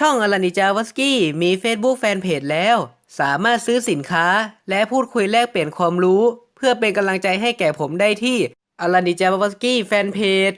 ช่องอลานิจาวสกี้มี Facebook แฟนเพจแล้ว สามารถซื้อสินค้าและพูดคุยแลกเปลี่ยนความรู้ เพื่อเป็นกำลังใจให้แก่ผมได้ที่อลานิจาวสกี้แฟนเพจ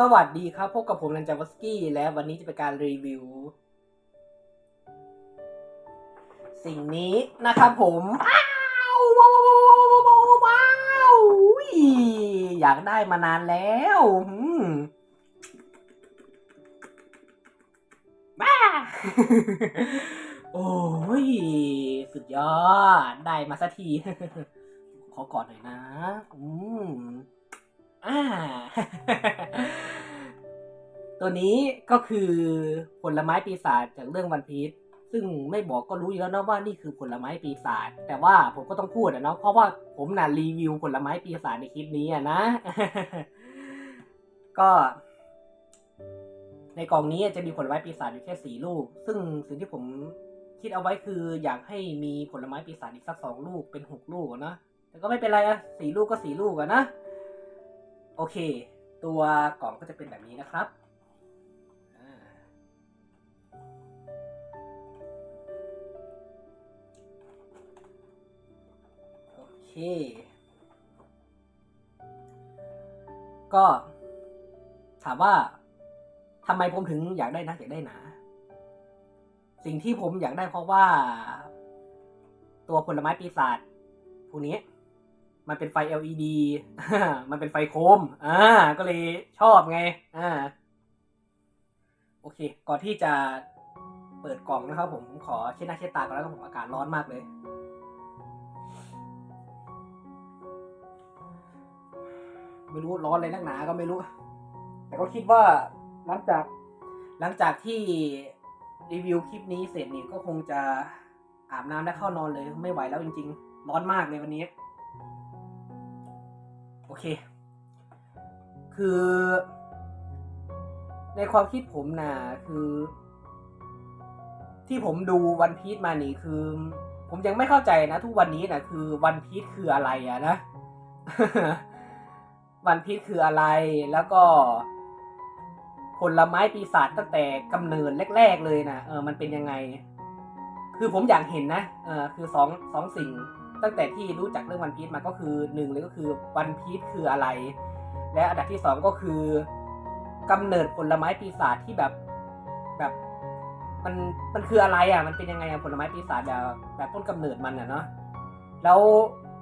สวัสดีครับ พบกับผมนันจาวสกี้ และวันนี้จะเป็นการรีวิว สิ่งนี้นะครับผมว้าวว้าวว้าวว้าวอยากได้มานานแล้วบ้าโอ้ย สุดยอด ได้มาสักที ขอกอดหน่อยนะ อืม อ่า ตัวนี้ก็คือผลไม้ปีศาจจากเรื่องวันพีชซึ่งไม่บอกก็รู้อยู่แล้วนะว่านี่คือผลไม้ปีศาจแต่ว่าผมก็ต้องพูดอะเนาะเพราะว่าผมน่ะรีวิวผลไม้ปีศาจในคลิปนี้อะนะ ก็ ในกล่องนี้จะมีผลไม้ปีศาจอยู่แค่สี่ลูก ซึ่งสิ่งที่ผมคิดเอาไว้คืออยากให้มีผลไม้ปีศาจอีกสักสองลูกเป็นหกลูกนะแต่ก็ไม่เป็นไรอะสี่ลูกก็สี่ลูกอะนะ โอเค ตัวกล่องก็จะเป็นแบบนี้นะครับโอเค ก็ถามว่าทำไมผมถึงอยากได้นะอยากได้หนา สิ่งที่ผมอยากได้เพราะว่า ตัวผลไม้ปีศาจพวกนี้ มันเป็นไฟ LED มันเป็นไฟโคม อ่า ก็เลยชอบไง อ่า โอเค ก่อนที่จะเปิดกล่องนะครับผม ผมขอเช็ดหน้าเช็ดตาก่อนแล้วก็ผมอากาศร้อนมากเลย ไม่รู้ร้อนเลยนักหนา ก็ไม่รู้ แต่ก็คิดว่าหลังจาก หลังจากที่รีวิวคลิปนี้เสร็จนี่ก็คงจะอาบน้ำและเข้านอนเลย ไม่ไหวแล้วจริง ๆ ร้อนมากเลยวันนี้ เค คือ ในความคิดผมนะคือ ที่ผมดูวันพีชมานี่คือ ผมยังไม่เข้าใจนะ ทุกวันนี้นะคือวันพีชคืออะไรอะนะวันพีชคืออะไรแล้วก็ผลไม้ปีศาจตั้งแต่กำเนิดแรก ๆ เลยนะเออมันเป็นยังไง คือผมอยากเห็นนะเออคือสองสองสิ่ง ตั้งแต่ที่รู้จักเรื่องวันพีชมาก็คือหนึ่งเลยก็คือวันพีชคืออะไร และอันดับที่สองก็คือกำเนิดผลไม้ปีศาจที่แบบแบบมันมันคืออะไรอะ มันเป็นยังไงอะผลไม้ปีศาจแบบแบบต้นกำเนิดมันอะเนาะแล้ว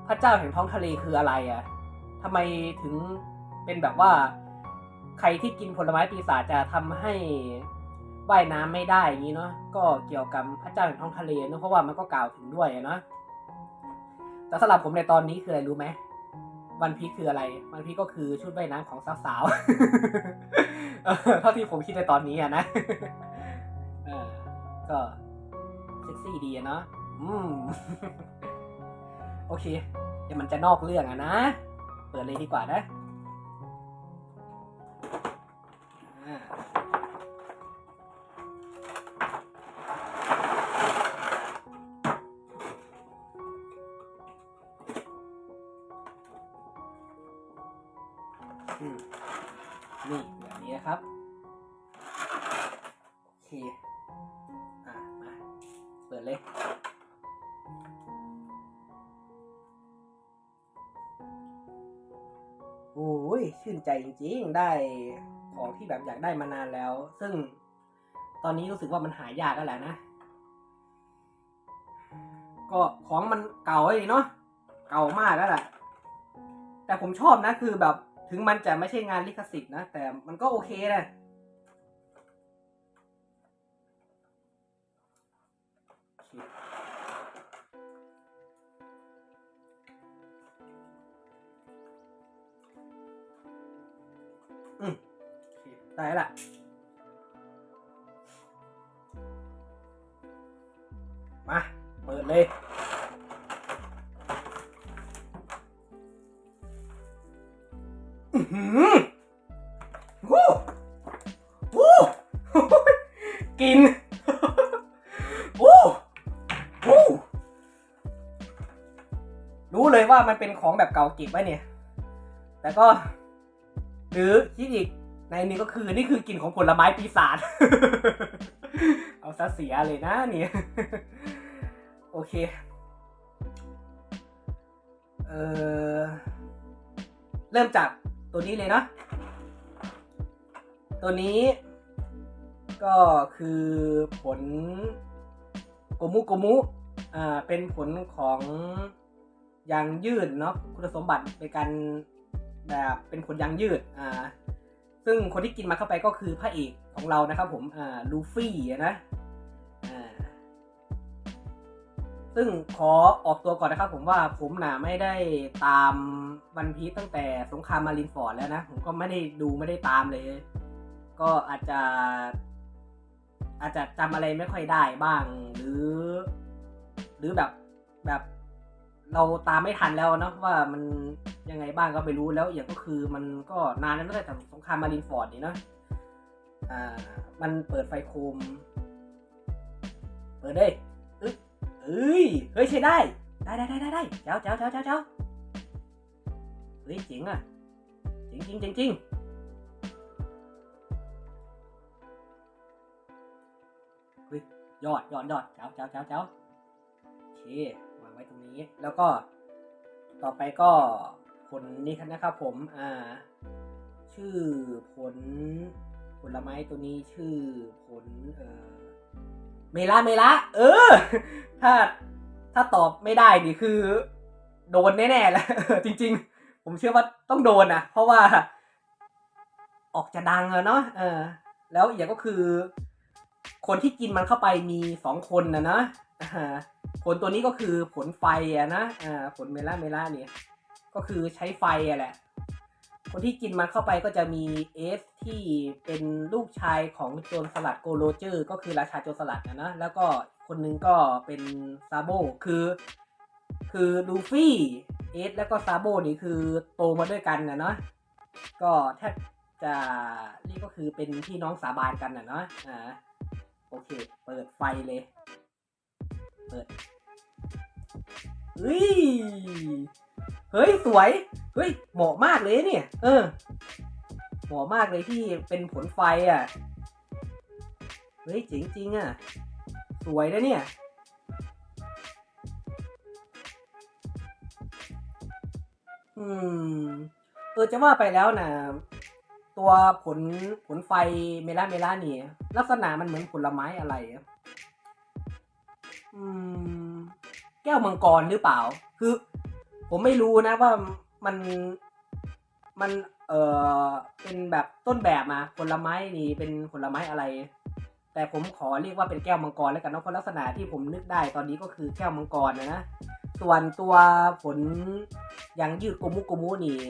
พระเจ้าแห่งท้องทะเลคืออะไรอะทำไมถึงเป็นแบบว่า ใครที่กินผลไม้ปีศาจจะทำให้ว่ายน้ำไม่ได้อย่างนี้เนาะก็เกี่ยวกับพระเจ้าแห่งท้องทะเลเนอะเพราะว่ามันก็กล่าวถึงด้วยเนาะ แต่สำหรับผมในตอนนี้คืออะไรรู้ไหมวันพีคคืออะไรวันพีคก็คือชุดว่ายน้ำของสาวๆเออเท่าที่ผมคิดในตอนนี้อะนะก็เซ็กซี่ดีอะเนาะอืมโอเคเดี๋ยวมันจะนอกเรื่องอะนะ เปิดเลยดีกว่านะ โอเคอะมาเปิดเลยโอ้ยชื่นใจจริงๆ ได้ของที่แบบอยากได้มานานแล้ว ซึ่งตอนนี้รู้สึกว่ามันหายากแล้วแหละนะ ก็ของมันเก่าเลยเนาะเก่ามากแล้วแหละแต่ผมชอบนะคือแบบถึงมันจะไม่ใช่งานลิขสิทธิ์นะ แต่มันก็โอเคนะ โอเคอืมโอเคไว่ามันเป็นของแบบเก่าเก็บไว้เนี่ย แต่ก็ หรือคิดอีกในนี้ก็คือนี่คือกลิ่นของผลไม้ปีศาจ เอาซะเสียเลยนะเนี่ย โอเค เออเริ่มจากตัวนี้เลยเนาะ ตัวนี้ก็คือผลโกมุโกมุ อ่า เป็นผลของ ยางยืดเนาะคุณสมบัติในการแบบเป็นผลยางยืดอ่าซึ่งคนที่กินมาเข้าไปก็คือพระเอกของเรานะครับผมอ่าลูฟี่นะอ่าซึ่งขอออกตัวก่อนนะครับผมว่าผมน่ะไม่ได้ตามวันพีตั้งแต่สงครามมารินฟอร์ดแล้วนะ ผมก็ไม่ได้ดูไม่ได้ตามเลย ก็อาจจะ อาจจะจำอะไรไม่ค่อยได้บ้าง หรือ หรือแบบแบบ เราตามไม่ทันแล้วเนาะว่ามันยังไงบ้างก็ไม่รู้แล้วอย่างก็คือมันก็นานแล้วตั้งแต่สงครามมารินฟอร์ดนี่เนาะอ่ามันเปิดไฟโคม เปิดได้อึ๊บเอ้ยเฮ้ยใช้ได้ ได้ได้ได้ได้ได้เจ้าเจ้าเจ้าเจ้าเจ้าเฮ้ยเจ๋งอะเจ๋งจริงจริงจริงเฮ้ยยอดยอดยอดเจ้าเจ้าเจ้าเจ้าโอเค ไว้ตรงนี้ แล้วก็ต่อไปก็ผลนี้นะครับผมอ่าชื่อผลผลไม้ตัวนี้ชื่อผลเอ่อเมล่าเมล่าเออ ถ้าถ้าตอบไม่ได้นี่คือ โดนแน่ๆแล้วจริง ๆ ผมเชื่อว่าต้องโดนนะเพราะว่า ออกจะดังอะเนาะเออ แล้วอีกอย่างก็คือ คนที่กินมันเข้าไปมีสองคนนะนะ ผลตัวนี้ก็คือผลไฟอะนะอ่าผลเมล่าเมล่าเนี่ยก็คือใช้ไฟอะแหละ คนที่กินมันเข้าไปก็จะมีเอสที่เป็นลูกชายของโจรสลัดโกโรเจอร์ ก็คือราชาโจรสลัดนะนะแล้วก็คนนึงก็เป็นซาโบคือ คือลูฟี่เอสแล้วก็ซาโบนี่คือโตมาด้วยกันนะเนาะก็แทบจะนี่ก็คือเป็นพี่น้องสาบานกันนะเนาะอ่าโอเค เปิดไฟเลย เปิดเฮ้ย เฮ้ย สวย เฮ้ย เหมาะมากเลยเนี่ย เออ เหมาะมากเลยที่เป็นผลไฟอะ เฮ้ยเจ๋งจริงอะ สวยนะเนี่ย อืม เออจะว่าไปแล้วนะตัวผลผลไฟเมล่าเมล่านี่ ลักษณะมันเหมือนผลไม้อะไรอะ แก้วมังกรหรือเปล่า คือ ผมไม่รู้นะว่ามันมันเออเป็นแบบต้นแบบมาผลไม้นี่เป็นผลไม้อะไร แต่ผมขอเรียกว่าเป็นแก้วมังกรแล้วกันเนาะเพราะลักษณะที่ผมนึกได้ตอนนี้ก็คือแก้วมังกรนะนะส่วนตัวผลยางยืดโกมุโกมุนี่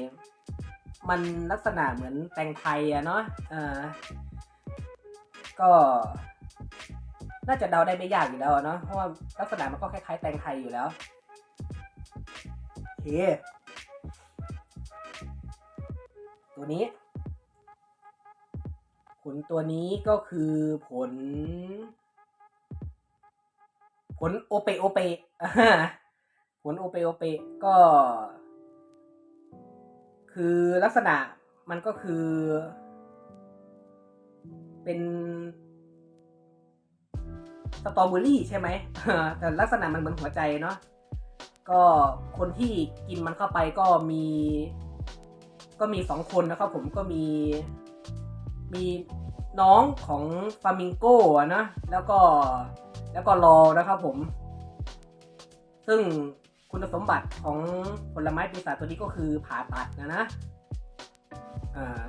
มันลักษณะเหมือนแตงไทยอะเนาะเออก็ น่าจะเดาได้ไม่ยากอยู่แล้วเนาะเพราะว่าลักษณะมันก็คล้ายๆแตงไทยอยู่แล้วโอเคตัวนี้ ผลตัวนี้ก็คือผล ผลโอเปโอเปผลโอเปโอเปก็ คือลักษณะมันก็คือ เป็น สตรอเบอรี่ใช่ไหมแต่ลักษณะมันเหมือนหัวใจเนาะก็คนที่กินมันเข้าไปก็มี ก็มีสองคนนะครับผมก็มีมีน้องของฟามิงโก้อะนะแล้วก็แล้วก็รอนะครับผม ซึ่งคุณสมบัติของผลไม้ปีศาจตัวนี้ก็คือผ่าตัดนะนะอ่า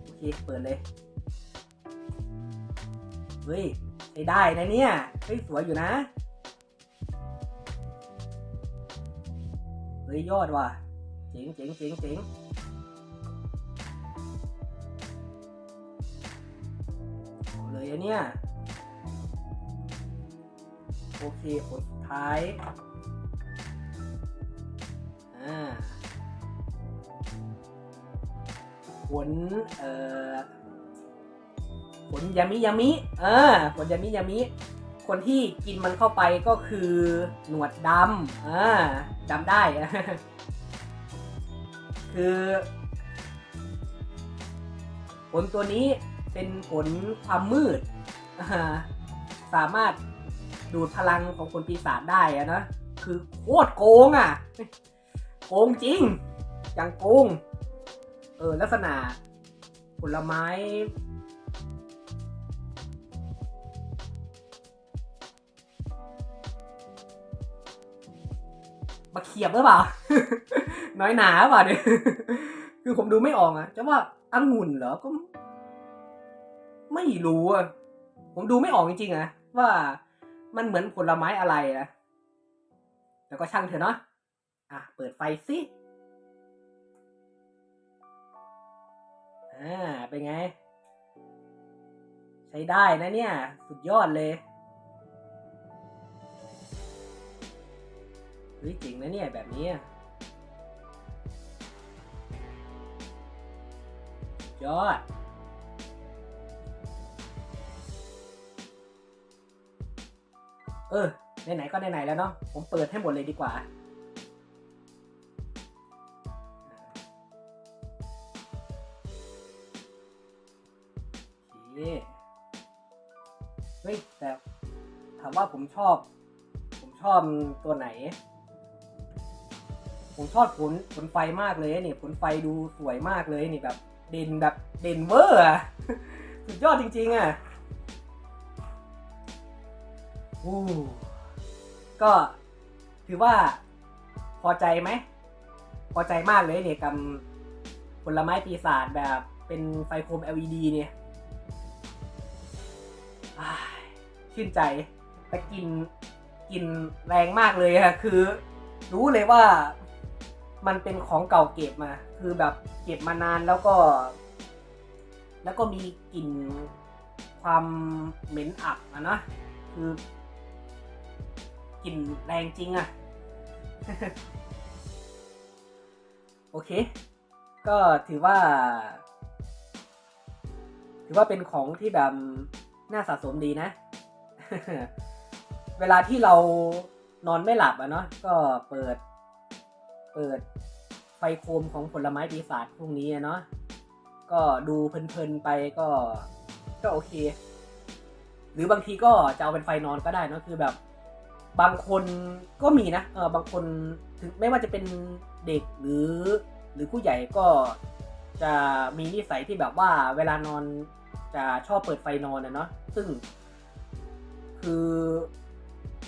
โอเคเปิดเลย เฮ้ยใช้ได้นะเนี่ยเฮ้ยสวยอยู่นะ เฮ้ยยอดว่ะ เจ๋งเจ๋งเจ๋งเจ๋งเลยอะเนี่ยโอเคผลสุดท้าย อ่าผลเอ่อ ผลยามิยามิอ่าผลยามิยามิ คนที่กินมันเข้าไปก็คือหนวดดำอ่าจำได้ คือผลตัวนี้เป็นผลความมืด สามารถดูดพลังของคนปีศาจได้อะนะ คือโคตรโกงอะ โกงจริงอย่างโกง เออ ลักษณะผลไม้ ขียบหรือเปล่า น้อยหนาหรือเปล่าเนี่ยคือผมดูไม่ออกอะจะว่าองุ่นเหรอก็ ไม่รู้อะผมดูไม่ออกจริงๆอะว่ามันเหมือนผลไม้อะไรนะแล้วก็ช่างเถอะเนาะอะเปิดไฟสิอ่าเป็นไง ใช้ได้นะเนี่ย สุดยอดเลย เฮ้ยจริงนะเนี่ยแบบนี้ยอด เออ ไหนๆก็ไหนๆแล้วเนาะ ผมเปิดให้หมดเลยดีกว่า เฮ้ย แต่ถามว่าผมชอบ ผมชอบตัวไหน ผมชอบผลผลไฟมากเลยเนี่ยผลไฟดูสวยมากเลยนี่แบบ เด่นแบบเด่นเวอร์อะสุดยอดจริง ๆอะอู้ก็ถือว่าพอใจไหม พอใจมากเลยเนี่ยกับผลไม้ปีศาจแบบเป็นไฟโคม LED เนี่ยชื่นใจแต่กินกินแรงมากเลยอะคือ รู้เลยว่า มันเป็นของเก่าเก็บมา คือแบบเก็บมานานแล้วก็ แล้วก็มีกลิ่นความเหม็นอับอะนะคือกลิ่นแรงจริงอะโอเค ก็ถือว่า ถือว่าเป็นของที่แบบน่าสะสมดีนะ เวลาที่เรานอนไม่หลับอะเนาะก็เปิด เปิดไฟโคมของผลไม้ปีศาจพวกนี้เนาะก็ดูเพลินๆไปก็ก็โอเค หรือบางทีก็จะเอาเป็นไฟนอนก็ได้เนอะคือแบบ บางคนก็มีนะเออบางคนถึงไม่ว่าจะเป็นเด็กหรือ หรือผู้ใหญ่ก็จะมีนิสัยที่แบบว่าเวลานอนจะชอบเปิดไฟนอนนะเนาะซึ่ง คือ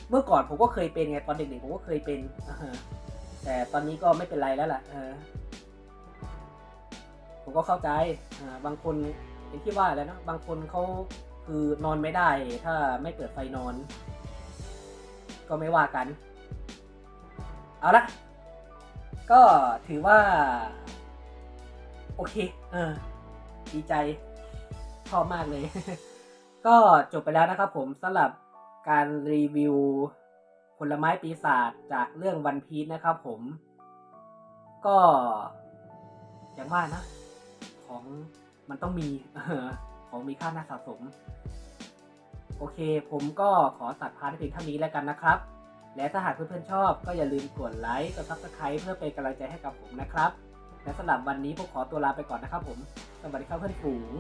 เมื่อก่อนผมก็เคยเป็นไงตอนเด็กๆผมก็เคยเป็น แต่ตอนนี้ก็ไม่เป็นไรแล้วล่ะผมก็เข้าใจบางคนอย่างที่ว่าแล้วนะบางคนเขาคือนอนไม่ได้ ถ้าไม่เปิดไฟนอน ก็ไม่ว่ากัน เอาละก็ถือว่า โอเค เออ ดีใจชอบมากเลย ก็จบไปแล้วนะครับผมสำหรับการรีวิว ผลไม้ปีศาจจากเรื่องวันพีชนะครับผม ก็อย่างว่านะ ของมันต้องมีของมีค่าน่าสะสม โอเค ผมก็ขอตัดพาร์ทเพียงเท่านี้แล้วกันนะครับ และถ้าหากเพื่อนๆชอบก็อย่าลืมกดไลค์กดซับสไคร b e เพื่อเป็นกำลังใจให้กับผมนะครับ และสำหรับวันนี้ผมขอตัวลาไปก่อนนะครับผม สวัสดีครับเพื่อนฝูง